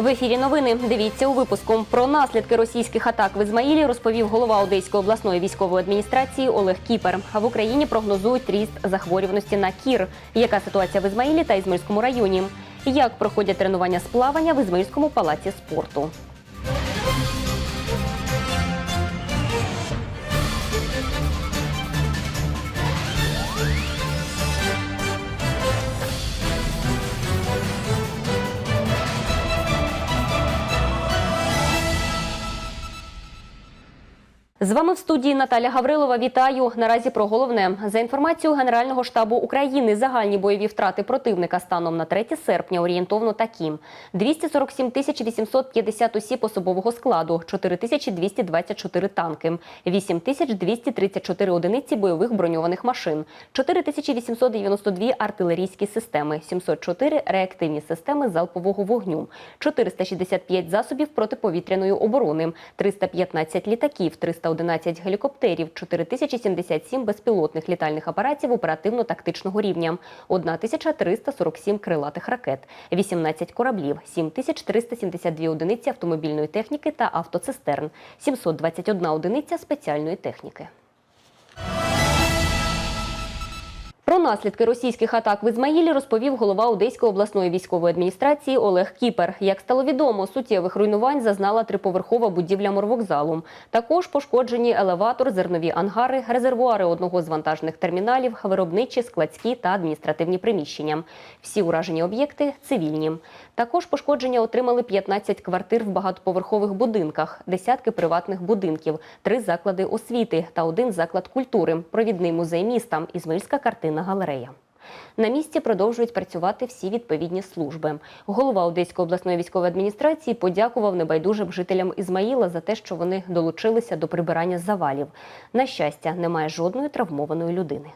В ефірі новини дивіться у випуску про наслідки російських атак в Ізмаїлі розповів голова Одеської обласної військової адміністрації Олег Кіпер. А в Україні прогнозують ріст захворюваності на кір. Яка ситуація в Ізмаїлі та Ізмирському районі? Як проходять тренування з плавання в Ізмирському палаці спорту? З вами в студії Наталя Гаврилова. Вітаю. Наразі про головне за інформацією Генерального штабу України. Загальні бойові втрати противника станом на 3 серпня орієнтовно такі: 247 тисяч 850 осіб особового складу, 4 тисячі 224 танки, 8 тисяч 234 одиниці бойових броньованих машин, 4 тисячі 892 артилерійські системи, 704 реактивні системи залпового вогню, 465 засобів протиповітряної оборони, 315 літаків, 311 гелікоптерів, 4077 безпілотних літальних апаратів оперативно-тактичного рівня, 1347 крилатих ракет, 18 кораблів, 7372 одиниці автомобільної техніки та автоцистерн, 721 одиниця спеціальної техніки. Про наслідки російських атак в Ізмаїлі розповів голова Одеської обласної військової адміністрації Олег Кіпер. Як стало відомо, суттєвих руйнувань зазнала триповерхова будівля морвокзалу. Також пошкоджені елеватор, зернові ангари, резервуари одного з вантажних терміналів, виробничі, складські та адміністративні приміщення. Всі уражені об'єкти цивільні. Також пошкодження отримали 15 квартир в багатоповерхових будинках, десятки приватних будинків, три заклади освіти та один заклад культури, провідний музей міста, Ізмаїльська картинна галерея. На місці продовжують працювати всі відповідні служби. Голова Одеської обласної військової адміністрації подякував небайдужим жителям Ізмаїла за те, що вони долучилися до прибирання завалів. На щастя, немає жодної травмованої людини.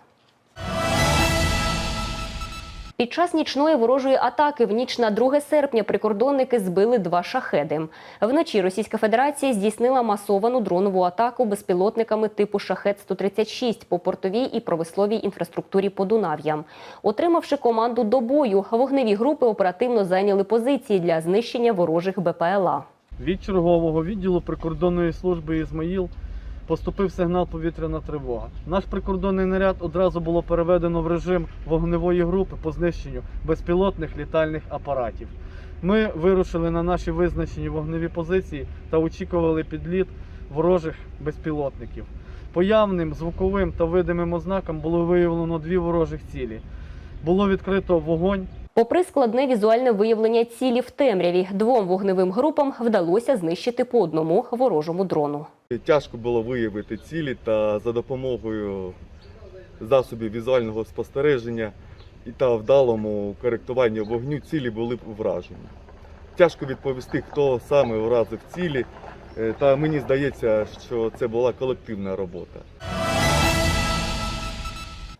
Під час нічної ворожої атаки в ніч на 2 серпня прикордонники збили два шахеди. Вночі Російська Федерація здійснила масовану дронову атаку безпілотниками типу Шахет-136 по портовій і промисловій інфраструктурі Подунав'я. Отримавши команду до бою, вогневі групи оперативно зайняли позиції для знищення ворожих БПЛА. Від чергового відділу прикордонної служби Ізмаїл поступив сигнал повітряна тривога. Наш прикордонний наряд одразу було переведено в режим вогневої групи по знищенню безпілотних літальних апаратів. Ми вирушили на наші визначені вогневі позиції та очікували підліт ворожих безпілотників. По явним звуковим та видимим ознакам було виявлено дві ворожих цілі. Було відкрито вогонь Попри складне візуальне виявлення цілі в темряві, двом вогневим групам вдалося знищити по одному ворожому дрону. Тяжко було виявити цілі та за допомогою засобів візуального спостереження і та вдалому коректуванні вогню цілі були вражені. Тяжко відповісти, хто саме вразив цілі, е, та мені здається, що це була колективна робота.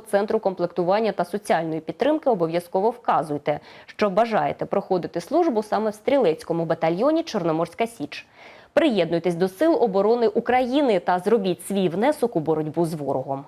центру комплектування та соціальної підтримки обов'язково вказуйте, що бажаєте проходити службу саме в стрілецькому батальйоні Чорноморська Січ. Приєднуйтесь до Сил оборони України та зробіть свій внесок у боротьбу з ворогом.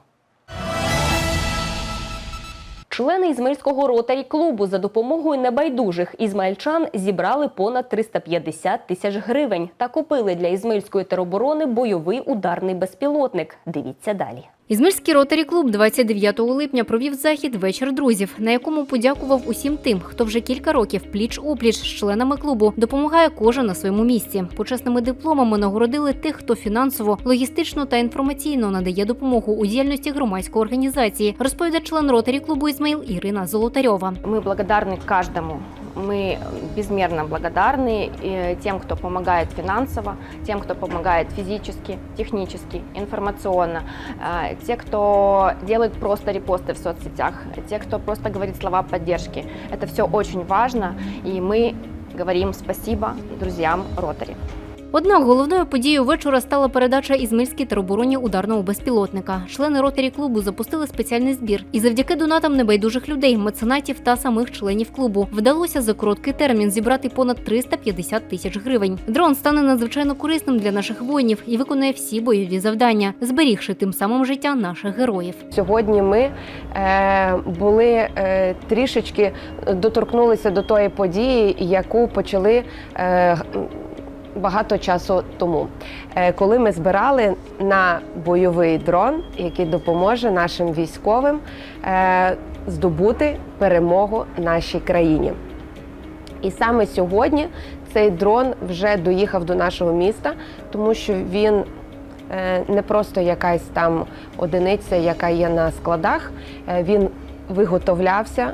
Члени Ізмаїльського ротарі клубу за допомогою небайдужих ізмаїльчан зібрали понад 350 тисяч гривень та купили для ізмаїльської тероборони бойовий ударний безпілотник. Дивіться далі. Ізмирський ротарі клуб 29 липня провів захід вечір друзів, на якому подякував усім тим, хто вже кілька років пліч опліч з членами клубу допомагає кожен на своєму місці. Почесними дипломами нагородили тих, хто фінансово, логістично та інформаційно надає допомогу у діяльності громадської організації. Розповідає член ротарі клубу Ізмаїл Ірина Золотарьова. Мы благодарны каждому. Мы безмерно благодарны э, тем, кто помогает финансово, тем, кто помогает физически, технически, информационно, э, те, кто делает просто репосты в соцсетях, те, кто просто говорит слова поддержки. Это все очень важно, и мы говорим спасибо друзьям Ротари. Однак головною подією вечора стала передача Ізмельській теробороні ударного безпілотника. Члени ротарі клубу запустили спеціальний збір, і завдяки донатам небайдужих людей, меценатів та самих членів клубу вдалося за короткий термін зібрати понад 350 тисяч гривень. Дрон стане надзвичайно корисним для наших воїнів і виконує всі бойові завдання, зберігши тим самим життя наших героїв. Сьогодні ми е, були е, трішечки доторкнулися до тої події, яку почали е, багато часу тому, е, коли ми збирали на бойовий дрон, який допоможе нашим військовим е, здобути перемогу нашій країні. І саме сьогодні цей дрон вже доїхав до нашого міста, тому що він е, не просто якась там одиниця, яка є на складах. Він виготовлявся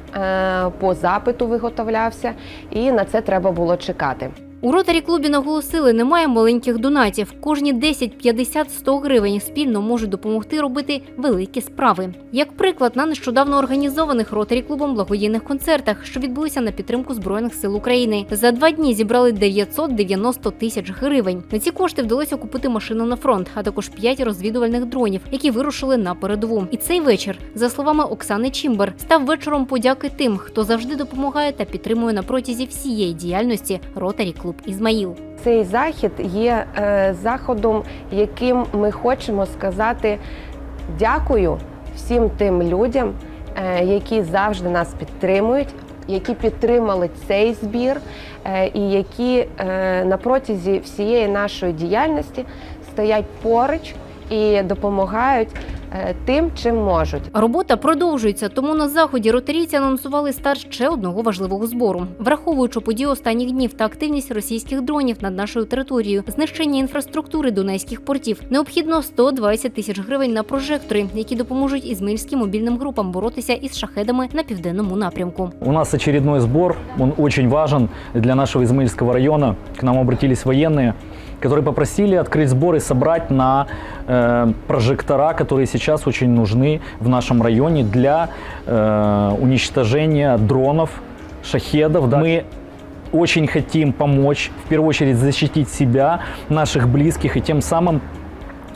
по запиту, виготовлявся, і на це треба було чекати. У ротарі клубі наголосили, немає маленьких донатів. Кожні 10, 50, 100 гривень спільно можуть допомогти робити великі справи. Як приклад, на нещодавно організованих ротарі клубом благодійних концертах, що відбулися на підтримку збройних сил України, за два дні зібрали 990 тисяч гривень. На ці кошти вдалося купити машину на фронт, а також 5 розвідувальних дронів, які вирушили на передову. І цей вечір, за словами Оксани Чімбер, став вечором подяки тим, хто завжди допомагає та підтримує на протязі всієї діяльності ротарі клуб Ізмаїл. Цей захід є е, заходом, яким ми хочемо сказати дякую всім тим людям, е, які завжди нас підтримують, які підтримали цей збір, е, і які на протязі всієї нашої діяльності стоять поруч і допомагають тим, чим можуть. Робота продовжується, тому на заході ротарійці анонсували старт ще одного важливого збору. Враховуючи події останніх днів та активність російських дронів над нашою територією, знищення інфраструктури донецьких портів, необхідно 120 тисяч гривень на прожектори, які допоможуть ізмельським мобільним групам боротися із шахедами на південному напрямку. У нас очередной сбор, он очень важен для нашего Измаильского района. К нам обратились военные, которые попросили открыть сбор и собрать на э, прожектора, которые сейчас очень нужны в нашем районе для э, уничтожения дронов, шахедов. Да. Мы очень хотим помочь, в первую очередь защитить себя, наших близких и тем самым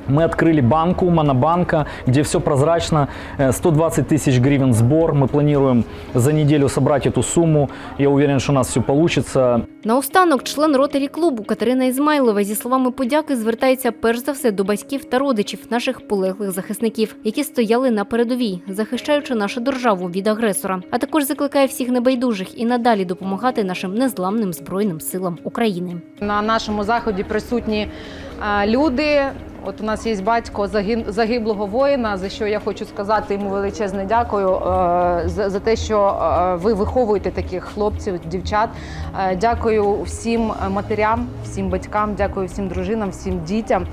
мы открыли банку, монобанка, где все прозрачно. Э, 120 тысяч гривен сбор. Мы планируем за неделю собрать эту сумму. Я уверен, что у нас все получится. Наостанок, член ротарі клубу Катерина Ізмайлова зі словами подяки звертається перш за все до батьків та родичів наших полеглих захисників, які стояли на передовій, захищаючи нашу державу від агресора. А також закликає всіх небайдужих і надалі допомагати нашим незламним збройним силам України. На нашому заході присутні е, люди. От у нас є батько загиблого воїна, за що я хочу сказати йому величезне дякую е, за, за те, що е, ви виховуєте таких хлопців, дівчат. Е, Дякую всім матерям, всім батькам, дякую всім дружинам, всім дітям.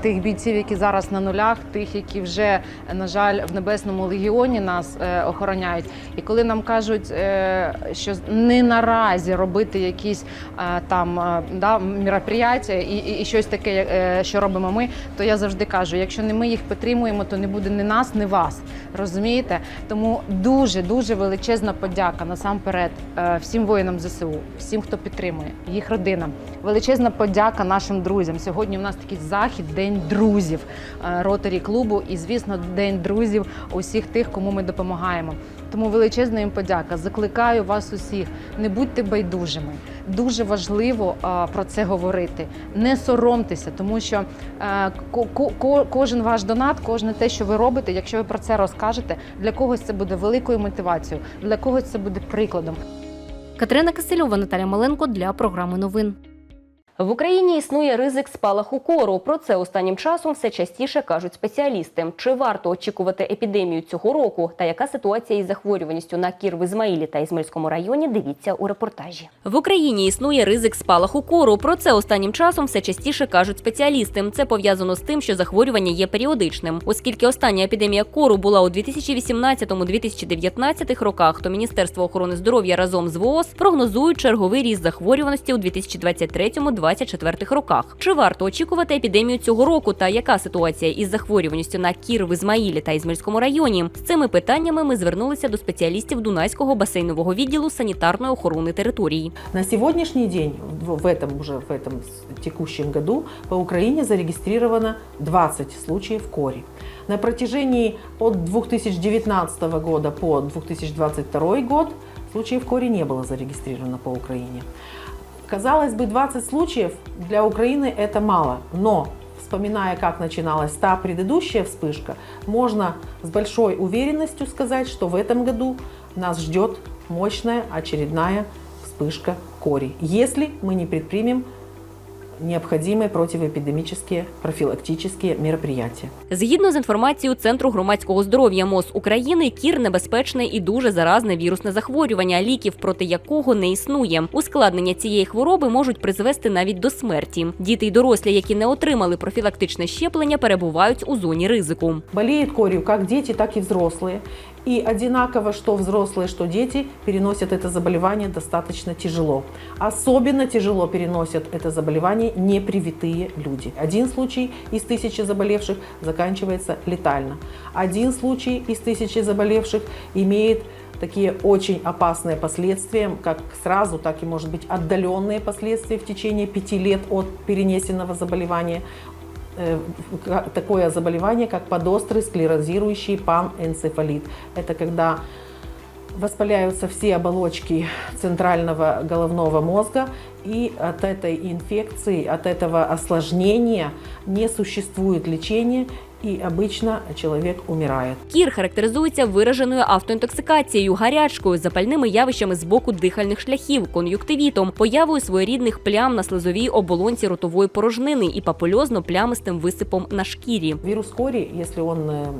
Тих бійців, які зараз на нулях, тих, які вже, на жаль, в небесному легіоні нас е, охороняють. І коли нам кажуть, е, що не наразі робити якісь е, там да, мероприятия і, і, і щось таке, що робимо ми, то я завжди кажу: якщо не ми їх підтримуємо, то не буде ні нас, ні вас. Розумієте? Тому дуже дуже величезна подяка насамперед всім воїнам ЗСУ, всім, хто підтримує, їх родинам. Величезна подяка нашим друзям. Сьогодні у нас такий захід, день друзів е, ротарі клубу, і звісно, день друзів усіх тих, кому ми допомагаємо. Тому величезна їм подяка. Закликаю вас усіх, не будьте байдужими. Дуже важливо а, про це говорити. Не соромтеся, тому що е, ко- ко- ко- кожен ваш донат, кожне те, що ви робите, якщо ви про це розкажете, для когось це буде великою мотивацією, для когось це буде прикладом. Катерина Кисельова, Наталя Маленко для програми новин. В Україні існує ризик спалаху кору. Про це останнім часом все частіше кажуть спеціалісти. Чи варто очікувати епідемію цього року? Та яка ситуація із захворюваністю на кір в Ізмаїлі та Ізмельському районі? Дивіться у репортажі. В Україні існує ризик спалаху кору. Про це останнім часом все частіше кажуть спеціалісти. Це пов'язано з тим, що захворювання є періодичним, оскільки остання епідемія кору була у 2018-2019 роках. То Міністерство охорони здоров'я разом з ВООЗ прогнозують черговий ріст захворюваності у 2023-2024 роках. Чи варто очікувати епідемію цього року та яка ситуація із захворюваністю на кір в Ізмаїлі та Ізмельському районі? З цими питаннями ми звернулися до спеціалістів Дунайського басейнового відділу санітарної охорони території. На сегодняшний день, в в этом уже в этом с- текущем году, по Украине зарегистрировано 20 случаев кори. На протяжении от 2019 года по 2022 год случаев кори не было зарегистрировано по Украине. Казалось бы, 20 случаев для Украины это мало, но вспоминая, как начиналась та предыдущая вспышка, можно с большой уверенностью сказать, что в этом году нас ждет мощная очередная вспышка кори, если мы не предпримем необходимые противоэпидемические профилактические мероприятия. Згідно з інформацією Центру громадського здоров'я МОЗ України, кір небезпечне і дуже заразне вірусне захворювання, ліків проти якого не існує. Ускладнення цієї хвороби можуть призвести навіть до смерті. Діти й дорослі, які не отримали профілактичне щеплення, перебувають у зоні ризику. Болеют корью как дети, так и взрослые. И одинаково, что взрослые, что дети, переносят это заболевание достаточно тяжело. Особенно тяжело переносят это заболевание непривитые люди. Один случай из тысячи заболевших заканчивается летально. Один случай из тысячи заболевших имеет такие очень опасные последствия, как сразу, так и, может быть, отдаленные последствия в течение пяти лет от перенесенного заболевания такое заболевание, как подострый склерозирующий панэнцефалит. Это когда воспаляются все оболочки центрального головного мозга, и от этой инфекции, от этого осложнения не существует лечения, и обычно человек умирает. Кір характеризується вираженою автоінтоксикацією, гарячкою, запальними явищами з боку дихальних шляхів, кон'юктивітом, появою своєрідних плям на слизовій оболонці ротової порожнини і папульозно-плямистим висипом на шкірі. Вирус кори, если он э, м,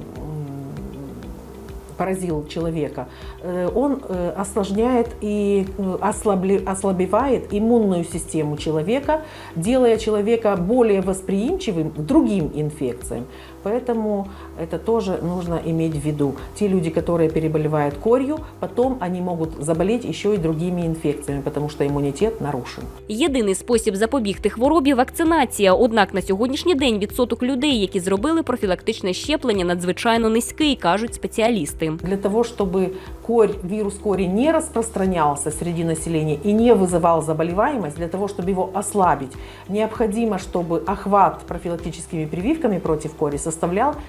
поразил человека, э, он э, осложняет и э, ослабли- ослабевает иммунную систему человека, делая человека более восприимчивым к другим инфекциям. Поэтому это тоже нужно иметь в виду. Те люди, которые переболевают корью, потом они могут заболеть еще и другими инфекциями, потому что иммунитет нарушен. Єдиний спосіб запобігти хворобі вакцинація. Однак на сьогоднішній день відсоток людей, які зробили профілактичне щеплення, надзвичайно низький, кажуть спеціалісти. Для того, чтобы корь, вирус кори не распространялся среди населения и не вызывал заболеваемость, для того, чтобы его ослабить, необходимо, чтобы охват профилактическими прививками против кори составлял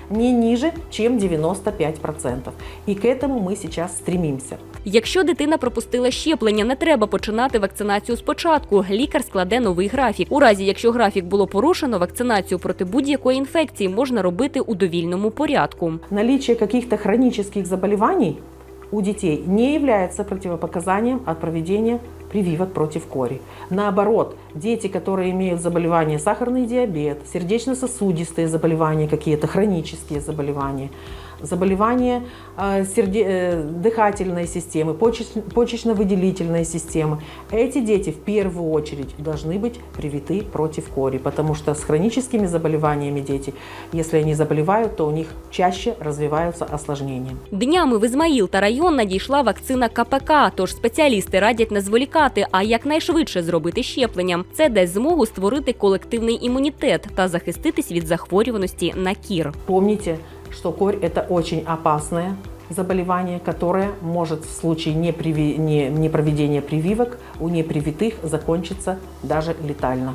не ниже, чем 95%. И к этому мы сейчас стремимся. Якщо дитина пропустила щеплення, не треба починати вакцинацію спочатку. Лікар складе новий графік. У разі, якщо графік було порушено, вакцинацію проти будь-якої інфекції можна робити у довільному порядку. Наличие каких-то хронических заболеваний у детей не является противопоказанием от проведения прививок против кори. Наоборот, дети, которые имеют заболевания сахарный диабет, сердечно-сосудистые заболевания, какие-то хронические заболевания, заболевания э, серде- э, дыхательной системы, почеч- почечно-выделительной системы, эти дети в первую очередь должны быть привиты против кори, потому что с хроническими заболеваниями дети, если они заболевают, то у них чаще развиваются осложнения. Днями в Ізмаїл та район надійшла вакцина КПК, тож спеціалісти радять не зволікати, а якнайшвидше зробити щеплення. Це дасть змогу створити колективний імунітет та захиститись від захворюваності на кір. Помните, что корь – это очень опасное заболевание, которое может в случае неприви- не, непроведения прививок у непривитых закончиться даже летально.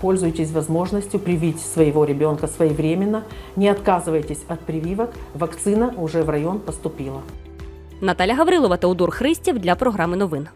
Пользуйтесь возможностью привить своего ребенка своевременно, не отказывайтесь от прививок, вакцина уже в район поступила. Наталя Гаврилова, Теодор Христів для програми новин.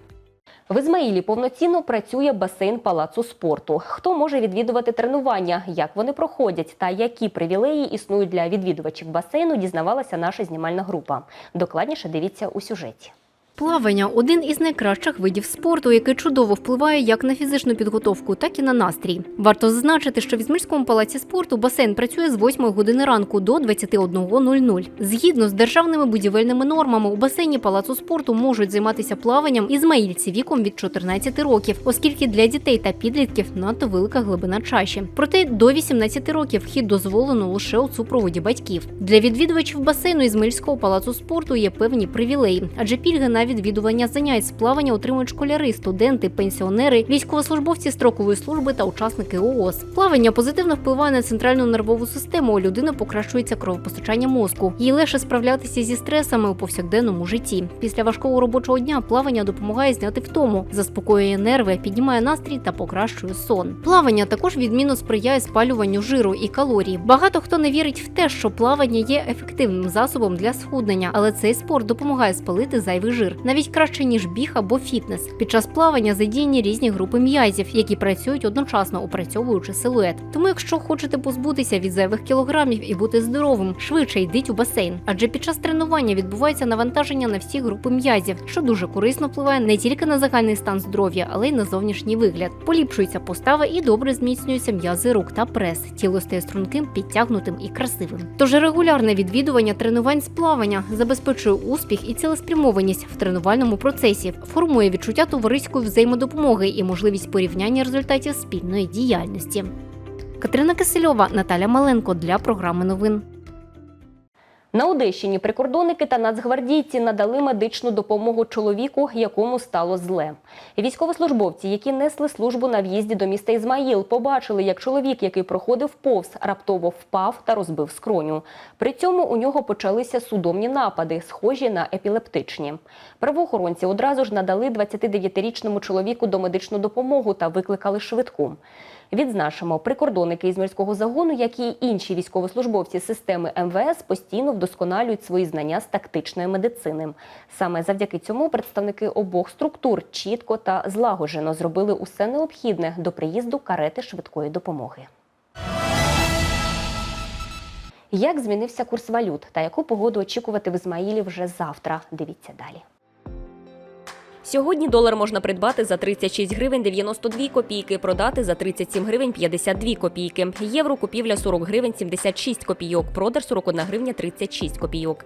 В Ізмаїлі повноцінно працює басейн палацу спорту. Хто може відвідувати тренування, як вони проходять та які привілеї існують для відвідувачів басейну, дізнавалася наша знімальна група. Докладніше дивіться у сюжеті. Плавання один із найкращих видів спорту, який чудово впливає як на фізичну підготовку, так і на настрій. Варто зазначити, що в Ізмільському палаці спорту басейн працює з 8 години ранку до 21.00. Згідно з державними будівельними нормами, у басейні палацу спорту можуть займатися плаванням ізмаїльці віком від 14 років, оскільки для дітей та підлітків надто велика глибина чаші. Проте до 18 років вхід дозволено лише у супроводі батьків. Для відвідувачів басейну Ізмаїльського палацу спорту є певні привілеї, адже пільги навіть відвідування занять плавання отримують школяри, студенти, пенсіонери, військовослужбовці строкової служби та учасники ООС. Плавання позитивно впливає на центральну нервову систему. У людини покращується кровопостачання мозку. Їй легше справлятися зі стресами у повсякденному житті. Після важкого робочого дня плавання допомагає зняти втому, заспокоює нерви, піднімає настрій та покращує сон. Плавання також відмінно сприяє спалюванню жиру і калорій. Багато хто не вірить в те, що плавання є ефективним засобом для схуднення, але цей спорт допомагає спалити зайвий жир, навіть краще ніж біг або фітнес. Під час плавання задіяні різні групи м'язів, які працюють одночасно, опрацьовуючи силует. Тому, якщо хочете позбутися від зайвих кілограмів і бути здоровим, швидше йдіть у басейн, адже під час тренування відбувається навантаження на всі групи м'язів, що дуже корисно впливає не тільки на загальний стан здоров'я, але й на зовнішній вигляд. Поліпшується постава і добре зміцнюються м'язи рук та прес. Тіло стає струнким, підтягнутим і красивим. Тож регулярне відвідування тренувань з плавання забезпечує успіх і цілеспрямованість в тренувальному процесі, формує відчуття товариської взаємодопомоги і можливість порівняння результатів спільної діяльності. Катерина Кисельова, Наталя Маленко для програми новин. На Одещині прикордонники та нацгвардійці надали медичну допомогу чоловіку, якому стало зле. Військовослужбовці, які несли службу на в'їзді до міста Ізмаїл, побачили, як чоловік, який проходив повз, раптово впав та розбив скроню. При цьому у нього почалися судомні напади, схожі на епілептичні. Правоохоронці одразу ж надали 29-річному чоловіку домедичну допомогу та викликали швидку. Відзначимо, прикордонники Ізмельського загону, як і інші військовослужбовці системи МВС, постійно вдосконалюють свої знання з тактичної медицини. Саме завдяки цьому представники обох структур чітко та злагоджено зробили усе необхідне до приїзду карети швидкої допомоги. Як змінився курс валют та яку погоду очікувати в Ізмаїлі вже завтра? Дивіться далі. Сьогодні долар можна придбати за 36 гривень 92 копійки, продати за 37 гривень 52 копійки. Євро купівля 40 гривень 76 копійок, продаж 41 гривня 36 копійок.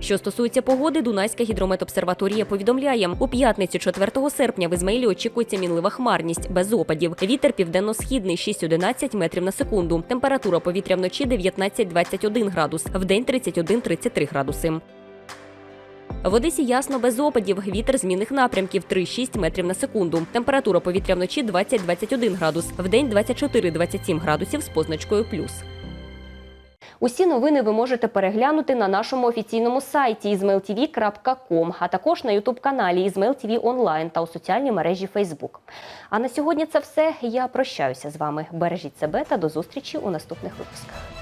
Що стосується погоди, Дунайська гідрометобсерваторія повідомляє, у п'ятницю 4 серпня в Ізмаїлі очікується мінлива хмарність без опадів. Вітер південно-східний 6-11 метрів на секунду. Температура повітря вночі 19-21 градус, вдень 31-33 градуси. В Одесі ясно без опадів. Вітер змінних напрямків 3-6 метрів на секунду. Температура повітря вночі 20-21 градус, вдень 24-27 градусів з позначкою плюс. Усі новини ви можете переглянути на нашому офіційному сайті izmailtv.com, а також на ютуб-каналі Izmail TV Online та у соціальній мережі Facebook. А на сьогодні це все. Я прощаюся з вами. Бережіть себе та до зустрічі у наступних випусках.